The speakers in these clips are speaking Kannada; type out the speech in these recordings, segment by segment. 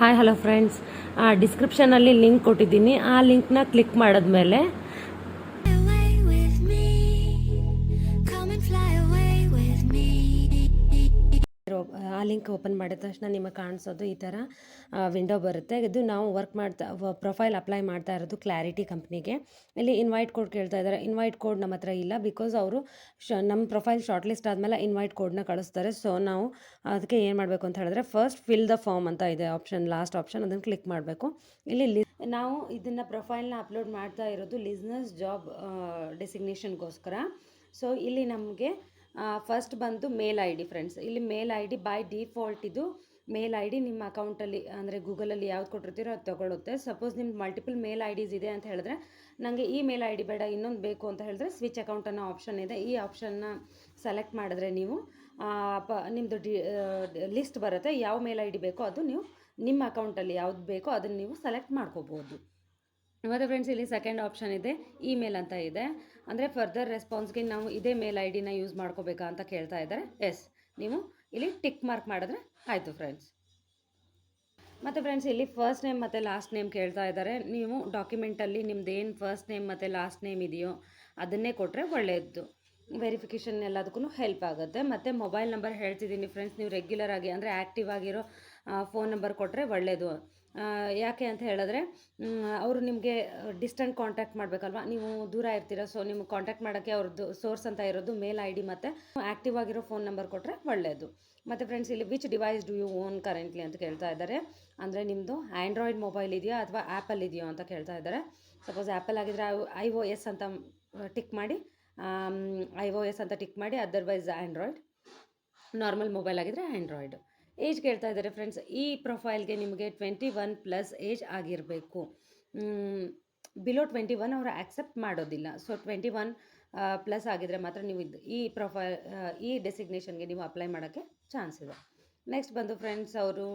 ಹಾಯ್ ಹಲೋ ಫ್ರೆಂಡ್ಸ್ ಡಿಸ್ಕ್ರಿಪ್ಷನಲ್ಲಿ ಲಿಂಕ್ ಕೊಟ್ಟಿದ್ದೀನಿ. ಆ ಲಿಂಕ್ನ ಕ್ಲಿಕ್ ಮಾಡಿದ್ಮೇಲೆ ಆ ಲಿಂಕ್ ಓಪನ್ ಮಾಡಿದ ತಕ್ಷಣ ನಿಮಗೆ ಕಾಣಿಸೋದು ಈ ಥರ ವಿಂಡೋ ಬರುತ್ತೆ. ಇದು ನಾವು ವರ್ಕ್ ಮಾಡ್ತಾ ಪ್ರೊಫೈಲ್ ಅಪ್ಲೈ ಮಾಡ್ತಾ ಇರೋದು ಕ್ಲಾರಿಟಿ ಕಂಪ್ನಿಗೆ ಇಲ್ಲಿ ಇನ್ವೈಟ್ ಕೋಡ್ ಕೇಳ್ತಾ ಇದ್ದಾರೆ. ಇನ್ವೈಟ್ ಕೋಡ್ ನಮ್ಮ ಹತ್ರ ಇಲ್ಲ ಬಿಕಾಸ್ ಅವರು ಶ, ನಮ್ಮ ಪ್ರೊಫೈಲ್ ಶಾರ್ಟ್ ಲಿಸ್ಟ್ ಆದಮೇಲೆ ಇನ್ವೈಟ್ ಕೋಡ್ನ ಕಳಿಸ್ತಾರೆ. ಸೊ ನಾವು ಅದಕ್ಕೆ ಏನು ಮಾಡಬೇಕು ಅಂತ ಹೇಳಿದ್ರೆ ಫಸ್ಟ್ ಫಿಲ್ ದ ಫಾರ್ಮ್ ಅಂತ ಇದೆ ಆಪ್ಷನ್ ಲಾಸ್ಟ್ ಆಪ್ಷನ್ ಅದನ್ನು ಕ್ಲಿಕ್ ಮಾಡಬೇಕು. ಇಲ್ಲಿ ಲಿ, ನಾವು ಇದನ್ನು ಪ್ರೊಫೈಲ್ನ ಅಪ್ಲೋಡ್ ಮಾಡ್ತಾ ಇರೋದು ಲಿಸ್ನಸ್ ಜಾಬ್ ಡೆಸಿಗ್ನೇಷನ್ಗೋಸ್ಕರ ಸೊ ಇಲ್ಲಿ ನಮಗೆ ಫಸ್ಟ್ ಬಂದು ಮೇಲ್ ಐ ಡಿ ಫ್ರೆಂಡ್ಸ್. ಇಲ್ಲಿ mail I D by default ಇದು ಮೇಲ್ ಐ ಡಿ ನಿಮ್ಮ ಅಕೌಂಟಲ್ಲಿ ಅಂದರೆ ಗೂಗಲಲ್ಲಿ ಯಾವ್ದು ಕೊಟ್ಟಿರ್ತೀರೋ ಅದು ತೊಗೊಳುತ್ತೆ. ಸಪೋಸ್ ನಿಮ್ಮ ಮಲ್ಟಿಪಲ್ ಮೇಲ್ ಐ ಡಿಸ್ ಇದೆ ಅಂತ ಹೇಳಿದ್ರೆ ನನಗೆ ಈ ಮೇಲ್ ಐ ಡಿ ಬೇಡ, ಇನ್ನೊಂದು ಬೇಕು ಅಂತ ಹೇಳಿದ್ರೆ ಸ್ವಿಚ್ ಅಕೌಂಟ್ ಅನ್ನೋ ಆಪ್ಷನ್ ಇದೆ. ಈ ಆಪ್ಷನ್ನ ಸೆಲೆಕ್ಟ್ ಮಾಡಿದ್ರೆ ನೀವು ಪ ನಿಮ್ಮದು ಡಿ ಲಿಸ್ಟ್ ಬರುತ್ತೆ. ಯಾವ ಮೇಲ್ ಐ ಡಿ ಬೇಕೋ ಅದು ನೀವು ನಿಮ್ಮ ಅಕೌಂಟಲ್ಲಿ ಯಾವ್ದು ಬೇಕೋ ಅದನ್ನು ನೀವು ಸೆಲೆಕ್ಟ್ ಮಾಡ್ಕೋಬೋದು. ಮತ್ತು ಫ್ರೆಂಡ್ಸ್ ಇಲ್ಲಿ ಸೆಕೆಂಡ್ ಆಪ್ಷನ್ ಇದೆ ಇಮೇಲ್ ಅಂತ ಇದೆ. ಅಂದರೆ ಫರ್ದರ್ ರೆಸ್ಪಾನ್ಸ್ಗೆ ನಾವು ಇದೇ ಮೇಲ್ ಐ ಡಿನ ಯೂಸ್ ಮಾಡ್ಕೋಬೇಕಾ ಅಂತ ಕೇಳ್ತಾ ಇದ್ದಾರೆ. ಎಸ್ ನೀವು ಇಲ್ಲಿ ಟಿಕ್ ಮಾರ್ಕ್ ಮಾಡಿದ್ರೆ ಆಯಿತು ಫ್ರೆಂಡ್ಸ್ ಮತ್ತು ಫ್ರೆಂಡ್ಸ್ ಇಲ್ಲಿ ಫಸ್ಟ್ ನೇಮ್ ಮತ್ತು ಲಾಸ್ಟ್ ನೇಮ್ ಕೇಳ್ತಾ ಇದ್ದಾರೆ. ನೀವು ಡಾಕ್ಯುಮೆಂಟಲ್ಲಿ ನಿಮ್ದು ಏನು ಫಸ್ಟ್ ನೇಮ್ ಮತ್ತು ಲಾಸ್ಟ್ ನೇಮ್ ಇದೆಯೋ ಅದನ್ನೇ ಕೊಟ್ಟರೆ ಒಳ್ಳೆಯದು ವೆರಿಫಿಕೇಷನ್ ಎಲ್ಲದಕ್ಕೂ ಹೆಲ್ಪ್ ಆಗುತ್ತೆ. ಮತ್ತು ಮೊಬೈಲ್ ನಂಬರ್ ಹೇಳ್ತಿದ್ದೀನಿ ಫ್ರೆಂಡ್ಸ್ ನೀವು ರೆಗ್ಯುಲರ್ ಆಗಿ ಅಂದರೆ ಆ್ಯಕ್ಟಿವ್ ಆಗಿರೋ ಫೋನ್ ನಂಬರ್ ಕೊಟ್ಟರೆ ಒಳ್ಳೆಯದು ಯಾಕೆ ಅಂತ ಹೇಳಿದ್ರೆ ಅವರು ನಿಮಗೆ ಡಿಸ್ಟೆಂಟ್ ಕಾಂಟ್ಯಾಕ್ಟ್ ಮಾಡಬೇಕಲ್ವಾ? ನೀವು ದೂರ ಇರ್ತೀರ ಸೊ ನಿಮ್ಗೆ ಕಾಂಟ್ಯಾಕ್ಟ್ ಮಾಡೋಕ್ಕೆ ಅವ್ರದ್ದು ಸೋರ್ಸ್ ಅಂತ ಇರೋದು ಮೇಲ್ ಐ ಡಿ ಮತ್ತು ಆ್ಯಕ್ಟಿವ್ ಆಗಿರೋ ಫೋನ್ ನಂಬರ್ ಕೊಟ್ಟರೆ ಒಳ್ಳೆಯದು ಮತ್ತು ಫ್ರೆಂಡ್ಸ್ ಇಲ್ಲಿ which device do you own currently ಅಂತ ಕೇಳ್ತಾ ಇದ್ದಾರೆ. ಅಂದರೆ ನಿಮ್ಮದು ಆ್ಯಂಡ್ರಾಯ್ಡ್ ಮೊಬೈಲ್ ಇದೆಯೋ ಅಥವಾ ಆ್ಯಪಲ್ ಇದೆಯೋ ಅಂತ ಕೇಳ್ತಾ ಇದ್ದಾರೆ. ಸಪೋಸ್ ಆ್ಯಪಲ್ ಆಗಿದ್ರೆ ಐ ಒ ಎಸ್ ಅಂತ ಟಿಕ್ ಮಾಡಿ ಐ ಒ ಎಸ್ ಅಂತ ಟಿಕ್ ಮಾಡಿ ಅದರ್ವೈಸ್ ಆ್ಯಂಡ್ರಾಯ್ಡ್ ನಾರ್ಮಲ್ ಮೊಬೈಲ್ ಆಗಿದ್ರೆ ಆ್ಯಂಡ್ರಾಯ್ಡ್ ಏಜ್ ಕೇಳ್ತಾ ಇದ್ದಾರೆ ಫ್ರೆಂಡ್ಸ್ ಈ ಪ್ರೊಫೈಲ್ಗೆ ನಿಮಗೆ ಟ್ವೆಂಟಿ ಒನ್ ಪ್ಲಸ್ ಏಜ್ ಆಗಿರಬೇಕು. ಬಿಲೋ ಟ್ವೆಂಟಿ ಒನ್ ಅವರು ಆ್ಯಕ್ಸೆಪ್ಟ್ ಮಾಡೋದಿಲ್ಲ. ಸೊ ಟ್ವೆಂಟಿ ಒನ್ ಪ್ಲಸ್ ಆಗಿದ್ರೆ ಮಾತ್ರ ನೀವು ಇದು, ಈ ಪ್ರೊಫೈಲ್ ಈ ಡೆಸಿಗ್ನೇಷನ್ಗೆ ನೀವು ಅಪ್ಲೈ ಮಾಡೋಕ್ಕೆ ಚಾನ್ಸ್ ಇದೆ. ನೆಕ್ಸ್ಟ್ ಬಂದು ಫ್ರೆಂಡ್ಸ್ ಅವರು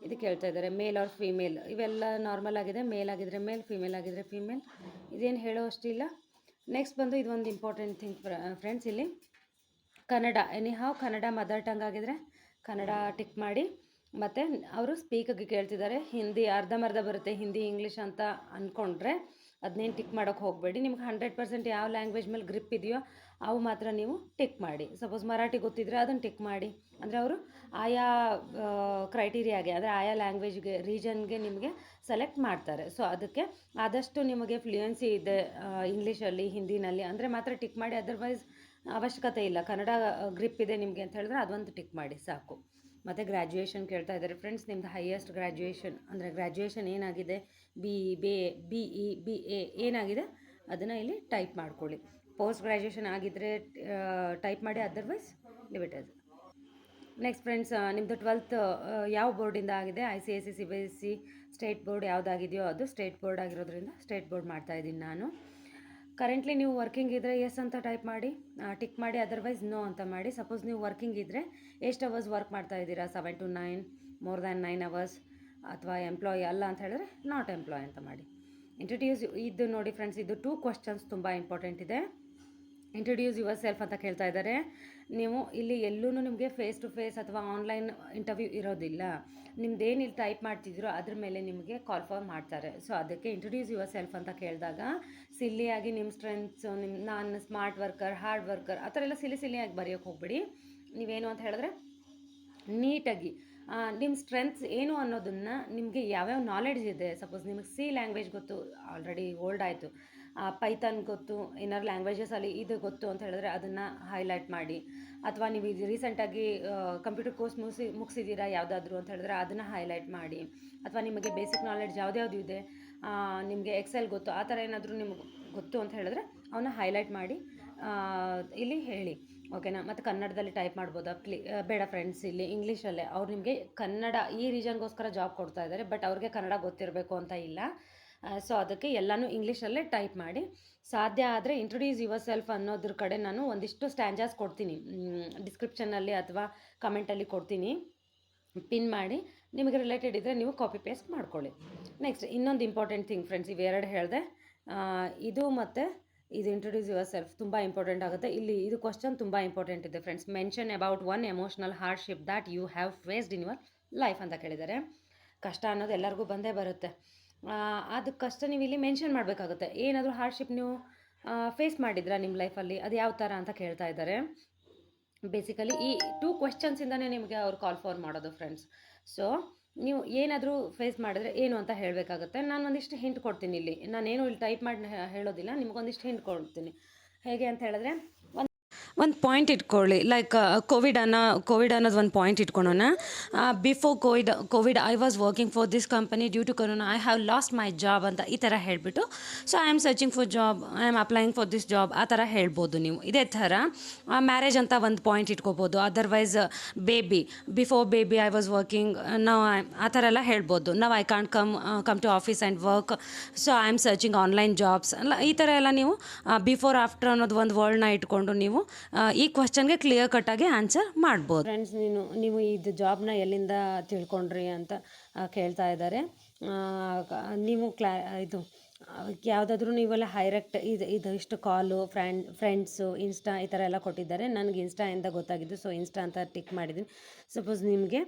ಇದು ಕೇಳ್ತಾ ಇದ್ದಾರೆ ಮೇಲ್ ಆರ್ ಫೀಮೇಲ್ ಇವೆಲ್ಲ ನಾರ್ಮಲ್ ಆಗಿದೆ ಮೇಲ್ ಆಗಿದ್ರೆ ಮೇಲ್ ಫೀಮೇಲ್ ಆಗಿದ್ರೆ ಫೀಮೇಲ್ ಇದೇನು ಹೇಳೋ ಅಷ್ಟಿಲ್ಲ. ನೆಕ್ಸ್ಟ್ ಬಂದು ಇದೊಂದು ಇಂಪಾರ್ಟೆಂಟ್ ಥಿಂಗ್ ಫ್ರೆಂಡ್ಸ್ ಇಲ್ಲಿ Kannada. Anyhow Kannada mother tongue ಆಗಿದ್ರೆ ಕನ್ನಡ ಟಿಕ್ ಮಾಡಿ. ಮತ್ತು ಅವರು ಸ್ಪೀಕಿಗೆ ಕೇಳ್ತಿದ್ದಾರೆ, ಹಿಂದಿ ಅರ್ಧಂಬರ್ಧ ಬರುತ್ತೆ, ಹಿಂದಿ ಇಂಗ್ಲೀಷ್ ಅಂತ ಅಂದ್ಕೊಂಡ್ರೆ ಅದನ್ನೇನು ಟಿಕ್ ಮಾಡೋಕ್ಕೆ ಹೋಗಬೇಡಿ. ನಿಮ್ಗೆ ಹಂಡ್ರೆಡ್ ಪರ್ಸೆಂಟ್ ಯಾವ ಲ್ಯಾಂಗ್ವೇಜ್ ಮೇಲೆ ಗ್ರಿಪ್ ಇದೆಯೋ ಅವು ಮಾತ್ರ ನೀವು ಟಿಕ್ ಮಾಡಿ. ಸಪೋಸ್ ಮರಾಠಿ ಗೊತ್ತಿದ್ರೆ ಅದನ್ನು ಟಿಕ್ ಮಾಡಿ. ಅಂದರೆ ಅವರು ಆಯಾ ಕ್ರೈಟೀರಿಯಾಗೆ ಅಂದರೆ ಆಯಾ ಲ್ಯಾಂಗ್ವೇಜ್ಗೆ ರೀಜನ್ಗೆ ನಿಮಗೆ ಸೆಲೆಕ್ಟ್ ಮಾಡ್ತಾರೆ. ಸೊ ಅದಕ್ಕೆ ಆದಷ್ಟು ನಿಮಗೆ ಫ್ಲೂಯೆನ್ಸಿ ಇದೆ ಇಂಗ್ಲೀಷಲ್ಲಿ ಹಿಂದಿನಲ್ಲಿ ಅಂದರೆ ಮಾತ್ರ ಟಿಕ್ ಮಾಡಿ. ಅದರ್ವೈಸ್ ಅವಶ್ಯಕತೆ ಇಲ್ಲ. ಕನ್ನಡ ಗ್ರಿಪ್ ಇದೆ ನಿಮಗೆ ಅಂತ ಹೇಳಿದ್ರೆ ಅದೊಂದು ಟಿಕ್ ಮಾಡಿ, ಸಾಕು. ಮತ್ತು ಗ್ರ್ಯಾಜುಯೇಷನ್ ಕೇಳ್ತಾ ಇದ್ದಾರೆ. ಫ್ರೆಂಡ್ಸ್ ನಿಮ್ದು ಹೈಯೆಸ್ಟ್ ಗ್ರ್ಯಾಜುಯೇಷನ್ ಅಂದರೆ ಗ್ರ್ಯಾಜುಯೇಷನ್ ಏನಾಗಿದೆ? B B B E B A ಏನಾಗಿದೆ? ಅದನ್ನು ಇಲ್ಲಿ ಟೈಪ್ ಮಾಡ್ಕೊಳ್ಳಿ. ಪೋಸ್ಟ್ ಗ್ರ್ಯಾಜುಯೇಷನ್ ಆಗಿದ್ದರೆ ಟೈಪ್ ಮಾಡಿ ಅದರ್ವೈಸ್ ಲಿಮಿಟೆಡ್ ನೆಕ್ಸ್ಟ್ ಫ್ರೆಂಡ್ಸ್ ನಿಮ್ಮದು ಟ್ವೆಲ್ತ್ ಯಾವ ಬೋರ್ಡಿಂದ ಆಗಿದೆ? I C S C C B S C state board ಯಾವುದಾಗಿದೆಯೋ ಅದು ಸ್ಟೇಟ್ ಬೋರ್ಡ್ ಆಗಿರೋದ್ರಿಂದ ಸ್ಟೇಟ್ ಬೋರ್ಡ್ ಮಾಡ್ತಾ ಇದ್ದೀನಿ ನಾನು. ಕರೆಂಟ್ಲಿ ನೀವು ವರ್ಕಿಂಗ್ ಇದ್ದರೆ ಎಸ್ ಅಂತ ಟೈಪ್ ಮಾಡಿ ಟಿಕ್ ಮಾಡಿ ಅದರ್ವೈಸ್ ನೋ ಅಂತ ಮಾಡಿ. ಸಪೋಸ್ ನೀವು ವರ್ಕಿಂಗ್ ಇದ್ದರೆ ಎಷ್ಟು ಅವರ್ಸ್ ವರ್ಕ್ ಮಾಡ್ತಾ ಇದ್ದೀರಾ? Seven to nine more than nine hours ಅಥವಾ ಎಂಪ್ಲಾಯಿ ಅಲ್ಲ ಅಂತ ಹೇಳಿದ್ರೆ ನಾಟ್ ಎಂಪ್ಲಾಯ್ ಅಂತ ಮಾಡಿ. ಇಂಟ್ರಡ್ಯೂಸ್ ಇದು ನೋಡಿ ಫ್ರೆಂಡ್ಸ್ ಇದು ಟೂ ಕ್ವಶನ್ಸ್ ತುಂಬ ಇಂಪಾರ್ಟೆಂಟ್ ಇದೆ. ಇಂಟ್ರಡ್ಯೂಸ್ ಯುವರ್ ಸೆಲ್ಫ್ ಅಂತ ಕೇಳ್ತಾ ಇದ್ದಾರೆ. ನೀವು ಇಲ್ಲಿ ಎಲ್ಲೂ ನಿಮಗೆ ಫೇಸ್ ಟು ಫೇಸ್ ಅಥವಾ ಆನ್ಲೈನ್ ಇಂಟರ್ವ್ಯೂ ಇರೋದಿಲ್ಲ. ನಿಮ್ದೇನು ಇಲ್ಲಿ ಟೈಪ್ ಮಾಡ್ತಿದ್ದೀರೋ ಅದ್ರ ಮೇಲೆ ನಿಮಗೆ ಕಾಲ್ ಫಾರ್ ಮಾಡ್ತಾರೆ. ಸೊ ಅದಕ್ಕೆ ಇಂಟ್ರಡ್ಯೂಸ್ ಯುವರ್ ಸೆಲ್ಫ್ ಅಂತ ಕೇಳಿದಾಗ ಸಿಲ್ಲಿಯಾಗಿ ನಿಮ್ಮ ಸ್ಟ್ರೆಂತ್ಸು ನಿಮ್ಮ ನಾನು ಸ್ಮಾರ್ಟ್ ವರ್ಕರ್ ಹಾರ್ಡ್ ವರ್ಕರ್ ಆ ಥರ ಎಲ್ಲ ಸಿಲಿ ಸಿಲಿಯಾಗಿ ಬರೆಯೋಕ್ಕೆ ಹೋಗ್ಬೇಡಿ. ನೀವೇನು ಅಂತ ಹೇಳಿದ್ರೆ ನೀಟಾಗಿ ನಿಮ್ಮ ಸ್ಟ್ರೆಂತ್ಸ್ ಏನು ಅನ್ನೋದನ್ನು ನಿಮಗೆ ಯಾವ್ಯಾವ ನಾಲೆಡ್ಜ್ ಇದೆ? ಸಪೋಸ್ ನಿಮಗೆ ಸಿ ಲ್ಯಾಂಗ್ವೇಜ್ ಗೊತ್ತು ಆಲ್ರೆಡಿ ಓಲ್ಡ್ ಆಯಿತು. ಪೈಥಾನ್ ಗೊತ್ತು ಇನ್ನರ್ ಲ್ಯಾಂಗ್ವೇಜಸಲ್ಲಿ ಇದು ಗೊತ್ತು ಅಂತ ಹೇಳಿದ್ರೆ ಅದನ್ನು ಹೈಲೈಟ್ ಮಾಡಿ. ಅಥವಾ ನೀವು ಇದು ರೀಸೆಂಟಾಗಿ ಕಂಪ್ಯೂಟರ್ ಕೋರ್ಸ್ ಮುಗಿಸಿ ಮುಗಿಸಿದ್ದೀರಾ ಯಾವುದಾದ್ರೂ ಅಂತ ಹೇಳಿದ್ರೆ ಅದನ್ನು ಹೈಲೈಟ್ ಮಾಡಿ. ಅಥವಾ ನಿಮಗೆ ಬೇಸಿಕ್ ನಾಲೆಡ್ಜ್ ಯಾವ್ದ್ಯಾವ್ದು ಇದೆ ನಿಮಗೆ ಎಕ್ಸೆಲ್ ಗೊತ್ತು, ಆ ಥರ ಏನಾದರೂ ನಿಮ್ಗೆ ಗೊತ್ತು ಅಂತ ಹೇಳಿದ್ರೆ ಅವನ್ನ ಹೈಲೈಟ್ ಮಾಡಿ ಇಲ್ಲಿ ಹೇಳಿ. ಓಕೆನಾ ಮತ್ತು ಕನ್ನಡದಲ್ಲಿ ಟೈಪ್ ಮಾಡ್ಬೋದಾ? ಪ್ಲಿ ಬೇಡ ಫ್ರೆಂಡ್ಸ್ ಇಲ್ಲಿ ಇಂಗ್ಲೀಷಲ್ಲೇ ಅವ್ರು ನಿಮಗೆ ಕನ್ನಡ, ಈ ರೀಜನ್ಗೋಸ್ಕರ ಜಾಬ್ ಕೊಡ್ತಾ ಇದ್ದಾರೆ ಬಟ್ ಅವ್ರಿಗೆ ಕನ್ನಡ ಗೊತ್ತಿರಬೇಕು ಅಂತ ಇಲ್ಲ. ಸೊ ಅದಕ್ಕೆ ಎಲ್ಲನೂ ಇಂಗ್ಲೀಷಲ್ಲೇ ಟೈಪ್ ಮಾಡಿ. ಸಾಧ್ಯ ಆದರೆ ಇಂಟ್ರೊಡ್ಯೂಸ್ ಯುವರ್ ಸೆಲ್ಫ್ ಅನ್ನೋದ್ರ ಕಡೆ ನಾನು ಒಂದಿಷ್ಟು ಸ್ಟ್ಯಾಂಜಾಸ್ ಕೊಡ್ತೀನಿ. ಡಿಸ್ಕ್ರಿಪ್ಷನಲ್ಲಿ ಅಥವಾ ಕಮೆಂಟಲ್ಲಿ ಕೊಡ್ತೀನಿ. ಪಿನ್ ಮಾಡಿ. ನಿಮಗೆ ರಿಲೇಟೆಡ್ ಇದ್ದರೆ ನೀವು ಕಾಪಿ ಪೇಸ್ಟ್ ಮಾಡ್ಕೊಳ್ಳಿ. ನೆಕ್ಸ್ಟ್ ಇನ್ನೊಂದು ಇಂಪಾರ್ಟೆಂಟ್ ಥಿಂಗ್ ಫ್ರೆಂಡ್ಸ್ ಇವೆರಡು ಹೇಳಿದೆ. ಇದು ಮತ್ತು ಇದು ಇಂಟ್ರೊಡ್ಯೂಸ್ ಯುವರ್ ಸೆಲ್ಫ್ ತುಂಬ ಇಂಪಾರ್ಟೆಂಟ್ ಆಗುತ್ತೆ. ಇಲ್ಲಿ ಇದು ಕ್ವಶನ್ ತುಂಬ ಇಂಪಾರ್ಟೆಂಟ್ ಇದೆ friends mention about one emotional hardship that you have faced in your life ಅಂತ ಕೇಳಿದ್ದಾರೆ. ಕಷ್ಟ ಅನ್ನೋದು ಎಲ್ಲರಿಗೂ ಬಂದೇ ಬರುತ್ತೆ. ಆ, ಅದು ಕಷ್ಟ ನೀವು ಇಲ್ಲಿ ಮೆನ್ಷನ್ ಮಾಡಬೇಕಾಗುತ್ತೆ. ಏನಾದರೂ ಹಾರ್ಡ್ಶಿಪ್ ನೀವು ಫೇಸ್ ಮಾಡಿದ್ರಾ ನಿಮ್ಮ ಲೈಫಲ್ಲಿ ಅದು ಯಾವ ಥರ ಅಂತ ಕೇಳ್ತಾ ಇದ್ದಾರೆ. ಬೇಸಿಕಲಿ ಈ ಟೂ ಕ್ವೆಶನ್ಸಿಂದನೇ ನಿಮಗೆ ಅವ್ರು ಕಾಲ್ ಫಾರ್ ಮಾಡೋದು ಫ್ರೆಂಡ್ಸ್ ಸೊ ನೀವು ಏನಾದರೂ ಫೇಸ್ ಮಾಡಿದ್ರೆ ಏನು ಅಂತ ಹೇಳಬೇಕಾಗುತ್ತೆ. ನಾನು ಒಂದಿಷ್ಟು ಹಿಂಟ್ ಕೊಡ್ತೀನಿ ಇಲ್ಲಿ. ನಾನೇನು ಇಲ್ಲಿ ಟೈಪ್ ಮಾಡಿ ಹೇಳೋದಿಲ್ಲ. ನಿಮಗೊಂದಿಷ್ಟು ಹಿಂಟ್ ಕೊಡ್ತೀನಿ. ಹೇಗೆ ಅಂತ ಹೇಳಿದ್ರೆ ಒಂದು ಪಾಯಿಂಟ್ ಇಟ್ಕೊಳ್ಳಿ. ಲೈಕ್ ಕೋವಿಡ್ ಅನ್ನೋ ಕೋವಿಡ್ ಅನ್ನೋದು ಒಂದು point ಇಟ್ಕೊಳೋಣ. Before Covid Covid I was working for this company due to corona I have lost my job ಅಂತ ಈ ಥರ ಹೇಳಿಬಿಟ್ಟು. So I am searching for job I am applying for this job ಆ ಥರ ಹೇಳ್ಬೋದು ನೀವು. ಇದೇ ಥರ ಮ್ಯಾರೇಜ್ ಅಂತ ಒಂದು ಪಾಯಿಂಟ್ ಇಟ್ಕೋಬೋದು. Otherwise baby before baby I was working ನಾವು ಆ ಥರ ಎಲ್ಲ ಹೇಳ್ಬೋದು. ನಾವು I can't come come to office and work so I am searching online jobs ಅಲ್ಲ, ಈ ಥರ ಎಲ್ಲ ನೀವು ಬಿಫೋರ್ ಆಫ್ಟರ್ ಅನ್ನೋದು ಒಂದು ವರ್ಲ್ಡ್ನ ಇಟ್ಕೊಂಡು ನೀವು ಈ ಕ್ವಶನ್ಗೆ ಕ್ಲಿಯರ್ ಕಟ್ಟಾಗಿ ಆನ್ಸರ್ ಮಾಡ್ಬೋದು. ಫ್ರೆಂಡ್ಸ್ ನೀನು, ನೀವು ಇದು ಜಾಬ್ನ ಎಲ್ಲಿಂದ ತಿಳ್ಕೊಂಡ್ರಿ ಅಂತ ಕೇಳ್ತಾ ಇದ್ದಾರೆ. ನೀವು ಕ್ಲಾ ಇದು ಯಾವುದಾದ್ರೂ ನೀವೆಲ್ಲ ಹೈರೆಕ್ಟ್ ಇದು ಇದು ಇಷ್ಟು ಕಾಲು, ಫ್ರೆಂಡ್, ಫ್ರೆಂಡ್ಸು, ಇನ್ಸ್ಟಾ ಈ ಥರ ಎಲ್ಲ ಕೊಟ್ಟಿದ್ದಾರೆ. ನನಗೆ ಇನ್ಸ್ಟಾ ಇಂದ ಗೊತ್ತಾಗಿದ್ದು, ಸೊ ಇನ್ಸ್ಟಾ ಅಂತ ಟಿಕ್ ಮಾಡಿದ್ದೀನಿ. ಸಪೋಸ್ ನಿಮಗೆ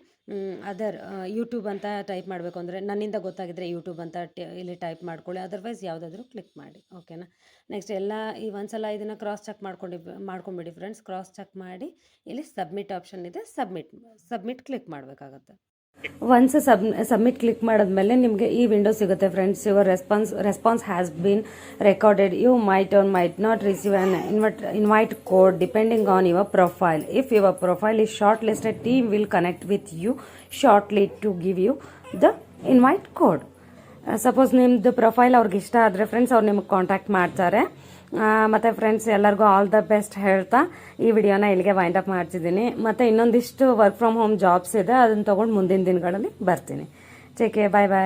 ಅದರ್ ಯೂಟ್ಯೂಬ್ ಅಂತ ಟೈಪ್ ಮಾಡಬೇಕು ಅಂದರೆ ನನ್ನಿಂದ ಗೊತ್ತಾಗಿದ್ದರೆ ಯೂಟ್ಯೂಬ್ ಅಂತ ಇಲ್ಲಿ ಟೈಪ್ ಮಾಡ್ಕೊಳ್ಳಿ. ಅದರ್ವೈಸ್ ಯಾವುದಾದ್ರೂ ಕ್ಲಿಕ್ ಮಾಡಿ ಓಕೆನಾ ನೆಕ್ಸ್ಟ್ ಎಲ್ಲ ಈ ಒಂದ್ಸಲ ಇದನ್ನು ಕ್ರಾಸ್ ಚೆಕ್ ಮಾಡ್ಕೊಂಡು, ಮಾಡ್ಕೊಂಬಿಡಿ ಫ್ರೆಂಡ್ಸ್ ಕ್ರಾಸ್ ಚೆಕ್ ಮಾಡಿ, ಇಲ್ಲಿ ಸಬ್ಮಿಟ್ ಆಪ್ಷನ್ ಇದೆ. ಸಬ್ಮಿಟ್ ಸಬ್ಮಿಟ್ ಕ್ಲಿಕ್ ಮಾಡಬೇಕಾಗತ್ತೆ. ಒನ್ಸ್ ಸಬ್ ಸಬ್ಮಿಟ್ ಕ್ಲಿಕ್ ಮಾಡಿದ್ಮೇಲೆ ನಿಮಗೆ ಈ ವಿಂಡೋ ಸಿಗುತ್ತೆ friends your response response has been recorded you might or might not receive an invite invite code depending on your profile if your profile is short listed team will connect with you shortly to give you the invite code. Suppose ನಿಮ್ದು ಪ್ರೊಫೈಲ್ ಅವ್ರಿಗೆ ಇಷ್ಟ ಆದರೆ ಫ್ರೆಂಡ್ಸ್ ಅವ್ರು ನಿಮಗೆ ಕಾಂಟ್ಯಾಕ್ಟ್ ಮಾಡ್ತಾರೆ. ಮತ್ತು ಫ್ರೆಂಡ್ಸ್ ಎಲ್ಲರಿಗೂ ಆಲ್ ದ ಬೆಸ್ಟ್ ಹೇಳ್ತಾ ಈ ವಿಡಿಯೋನ ಇಲ್ಲಿಗೆ ವೈಂಡ್ ಅಪ್ ಮಾಡ್ತಿದ್ದೀನಿ. ಮತ್ತು ಇನ್ನೊಂದಿಷ್ಟು ವರ್ಕ್ ಫ್ರಮ್ ಹೋಮ್ ಜಾಬ್ಸ್ ಇದೆ, ಅದನ್ನ ತೊಗೊಂಡು ಮುಂದಿನ ದಿನಗಳಲ್ಲಿ ಬರ್ತೀನಿ. ಚೇಕೆ ಬಾಯ್ ಬಾಯ್